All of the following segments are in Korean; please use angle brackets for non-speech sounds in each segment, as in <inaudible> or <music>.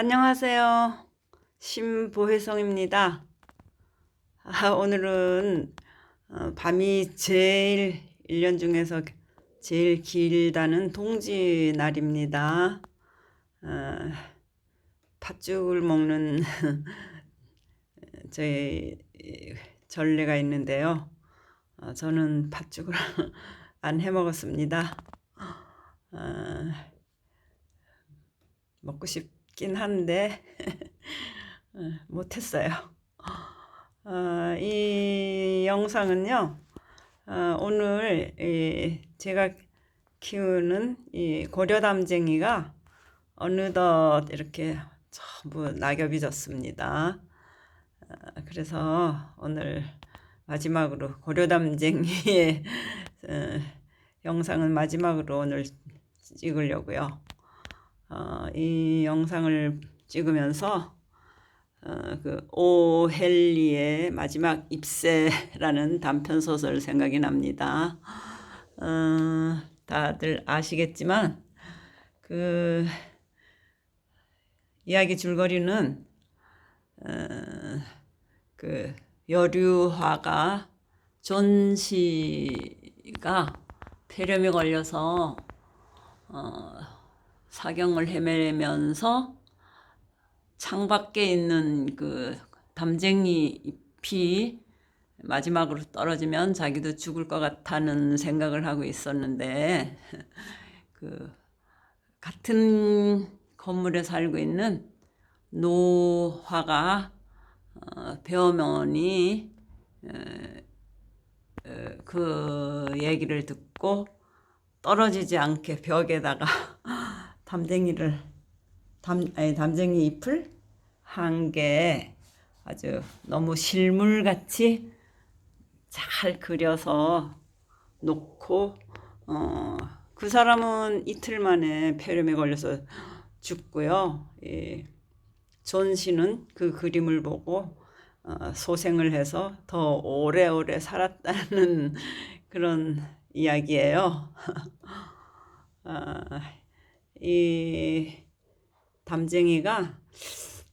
안녕하세요. 신보혜성입니다. 아, 오늘은 어, 밤이 제일 1년 중에서 제일 길다는 동지 날입니다. 어, 팥죽을 먹는 <laughs> 저희 전례가 있는데요. 어, 저는 팥죽을 <laughs> 안 해 먹었습니다. 어, 먹고 싶 긴 한데 <laughs> 어, 못했어요. 어, 이 영상은요. 어, 오늘 이 제가 키우는 이 고려담쟁이가 어느덧 이렇게 전부 낙엽이 졌습니다. 어, 그래서 오늘 마지막으로 고려담쟁이의 어, 영상은 마지막으로 오늘 찍으려고요. 어, 이 영상을 찍으면서 어, 그 오헬리의 마지막 입새라는 단편 소설 생각이 납니다. 어, 다들 아시겠지만 그 이야기 줄거리는 어, 그 여류화가 존 씨가 폐렴에 걸려서 어, 사경을 헤매면서 창밖에 있는 그 담쟁이 잎이 마지막으로 떨어지면 자기도 죽을 것 같다는 생각을 하고 있었는데 <laughs> 그 같은 건물에 살고 있는 노화가 어, 에, 그 얘기를 듣고 떨어지지 않게 벽에다가 <laughs> 담쟁이를 담 아니 담쟁이 잎을 한 개 아주 너무 실물같이 잘 그려서 놓고 어, 그 사람은 이틀 만에 폐렴에 걸려서 죽고요. 예, 존 씨는 그 그림을 보고 어, 소생을 해서 더 오래오래 살았다는 <laughs> 그런 이야기예요. <laughs> 아, 이 담쟁이가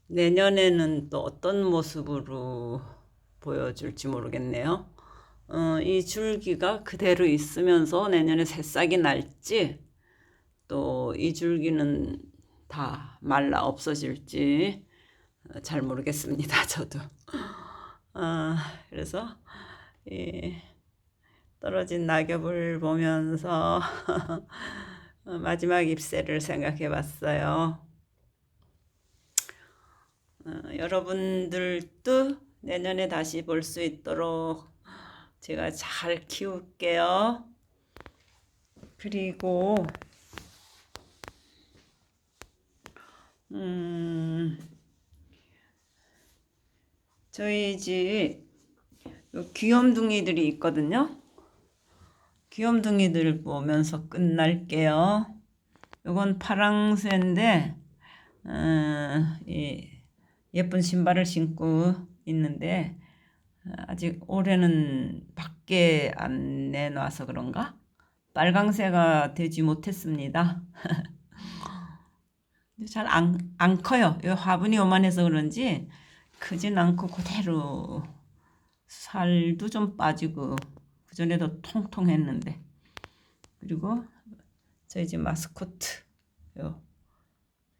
내년에는 또 어떤 모습으로 보여줄지 모르겠네요. 어, 이 줄기가 그대로 있으면서 내년에 새싹이 날지 또 이 줄기는 다 말라 없어질지 어, 잘 모르겠습니다. <laughs> 저도. 아, 그래서 이 떨어진 낙엽을 보면서 어, <laughs> 마지막 입새를 생각해 봤어요. 어, 여러분들도 내년에 다시 볼 수 있도록 제가 잘 키울게요. 그리고 음, 저희 집 귀염둥이들이 있거든요. 귀염둥이들 보면서 끝날게요. 이건 파랑새인데 어, 이 예쁜 신발을 신고 있는데 어, 아직 올해는 밖에 안 내놔서 그런가? 빨강새가 되지 못했습니다. <laughs> 잘안 안 커요. 이 화분이 요만해서 그런지 크진 않고 그대로 살도 좀 빠지고 그전에도 통통했는데 그리고 저희 집 마스코트 요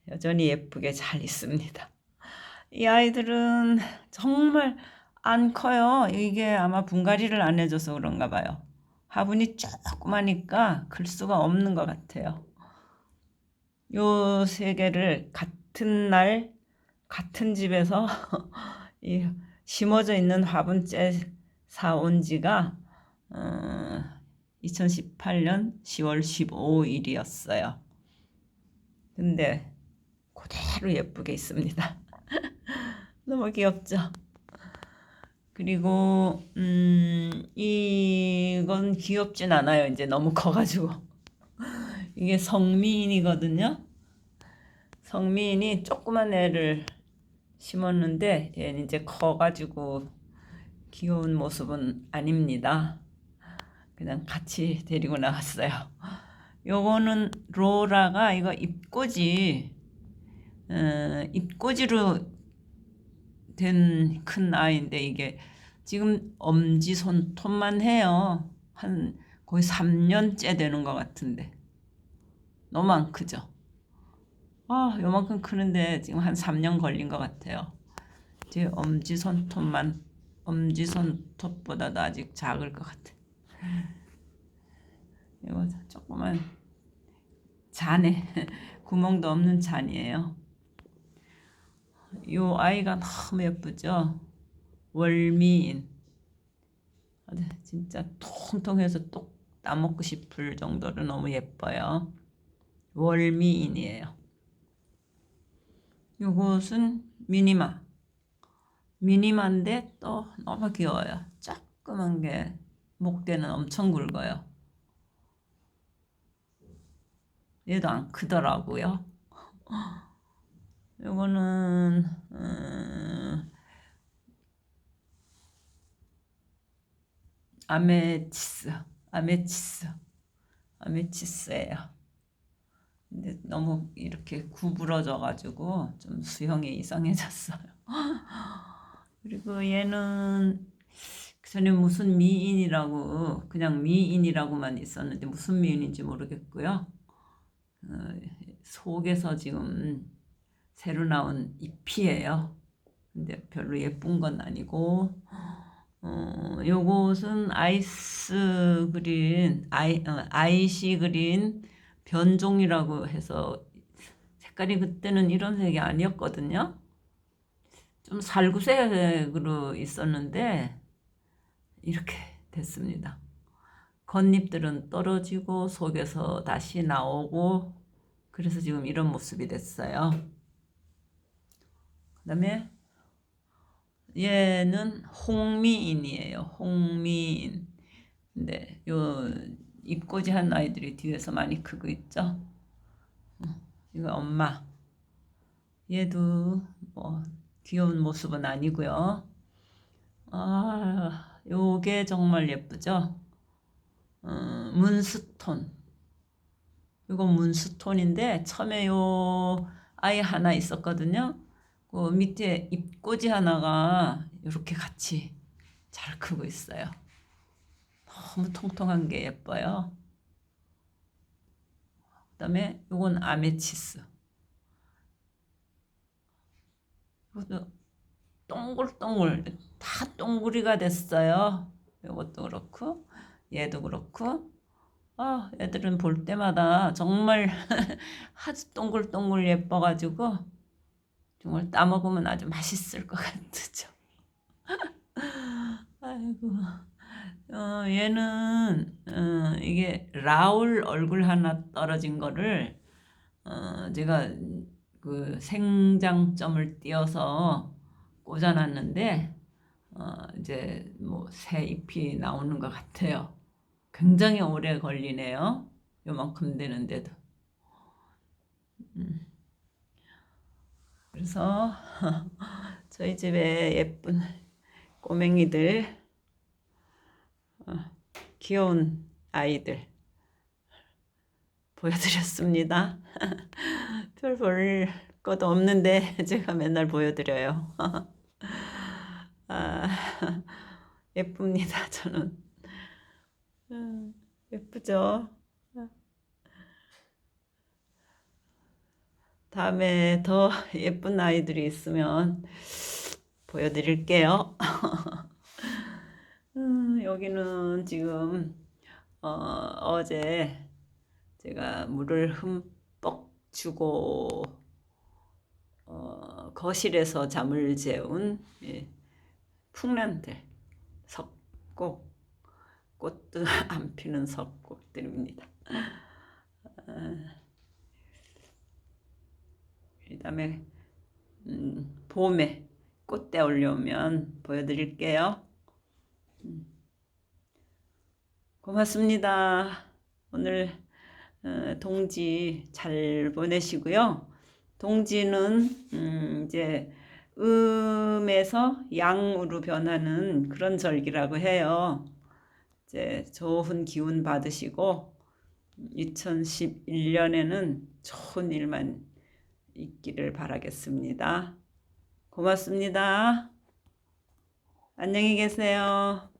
여전히 예쁘게 잘 있습니다. 이 아이들은 정말 안 커요. 이게 아마 분갈이를 안 해줘서 그런가 봐요. 화분이 조그마니까 클 수가 없는 것 같아요. 요 세 개를 같은 날 같은 집에서 <laughs> 이 심어져 있는 화분째 사온 지가 어, 2018년 10월 15일이었어요. 근데 그대로 예쁘게 있습니다. <laughs> 너무 귀엽죠? 그리고 음, 이건 귀엽진 않아요. 이제 너무 커가지고 <laughs> 이게 성미인이거든요. 성미인이 조그만 애를 심었는데 얘는 이제 커가지고 귀여운 모습은 아닙니다. 그냥 같이 데리고 나왔어요. 요거는 로라가 이거 입꼬지 어, 입꼬지로 된 큰 아이인데 이게 지금 엄지 손톱만 해요. 한 거의 3년째 되는 것 같은데 너무 안 크죠? 아, 요만큼 크는데 지금 한 3년 걸린 것 같아요. 제 엄지 손톱만 엄지 손톱보다도 아직 작을 것 같아. 이거 조그만 잔에 <laughs> 구멍도 없는 잔이에요. 요 아이가 너무 예쁘죠? 월미인. 진짜 통통해서 똑 따먹고 싶을 정도로 너무 예뻐요. 월미인이에요. 요것은 미니마. 미니마인데 또 너무 귀여워요. 조그만 게 목대는 엄청 굵어요. 얘도 안 크더라고요. <laughs> 요거는 음, 아메치스, 아메치스, 아메치스예요. 근데 너무 이렇게 구부러져 가지고 좀 수형이 이상해졌어요. <laughs> 그리고 얘는 그 전에 무슨 미인이라고 그냥 미인이라고만 있었는데 무슨 미인인지 모르겠고요. 어, 속에서 지금 새로 나온 잎이에요. 근데 별로 예쁜 건 아니고 어, 요것은 아이스 그린 아이 어, 아이시 그린 변종이라고 해서 색깔이 그때는 이런 색이 아니었거든요. 좀 살구색으로 있었는데 이렇게 됐습니다. 겉잎들은 떨어지고 속에서 다시 나오고 그래서 지금 이런 모습이 됐어요. 그 다음에 얘는 홍미인이에요. 홍미인. 근데 요 입꼬지 한 아이들이 뒤에서 많이 크고 있죠. 어, 이거 엄마. 얘도 뭐 귀여운 모습은 아니고요. 아, 요게 정말 예쁘죠? 어, 문스톤. 이건 문스톤인데 처음에 요 아이 하나 있었거든요. 그 밑에 잎꽂이 하나가 이렇게 같이 잘 크고 있어요. 너무 통통한 게 예뻐요. 그 다음에 요건 아메치스. 이것도 동글동글 다 동그리가 됐어요. 이것도 그렇고 얘도 그렇고 아 애들은 볼 때마다 정말 <laughs> 아주 동글동글 예뻐가지고 정말 따먹으면 아주 맛있을 것 같죠. <laughs> 아이고 어, 얘는 어, 이게 라울 얼굴 하나 떨어진 거를 어, 제가 그 생장점을 띄어서 꽂아놨는데 어, 이제 뭐 새 잎이 나오는 것 같아요. 굉장히 오래 걸리네요. 요만큼 되는데도. 음. 그래서 <laughs> 저희 집에 예쁜 꼬맹이들, 어, 귀여운 아이들 보여드렸습니다. <laughs> 별 볼 것도 없는데 <laughs> 제가 맨날 보여드려요. 아, <laughs> 예쁩니다, 저는. 음, 예쁘죠? 다음에 더 <laughs> 예쁜 아이들이 있으면 보여드릴게요. 음, <laughs> 여기는 지금 어, 어제 제가 물을 흠뻑 주고 어, 거실에서 잠을 재운 예, 풍란들 석곡 꽃도 <laughs> 안 피는 석곡들입니다. 아, 그다음에 음, 봄에 꽃대 올려오면 보여드릴게요. 음. 고맙습니다. 오늘 어, 동지 잘 보내시고요. 동지는 음, 이제 음에서 양으로 변하는 그런 절기라고 해요. 이제 좋은 기운 받으시고 2011년에는 좋은 일만 있기를 바라겠습니다. 고맙습니다. 안녕히 계세요.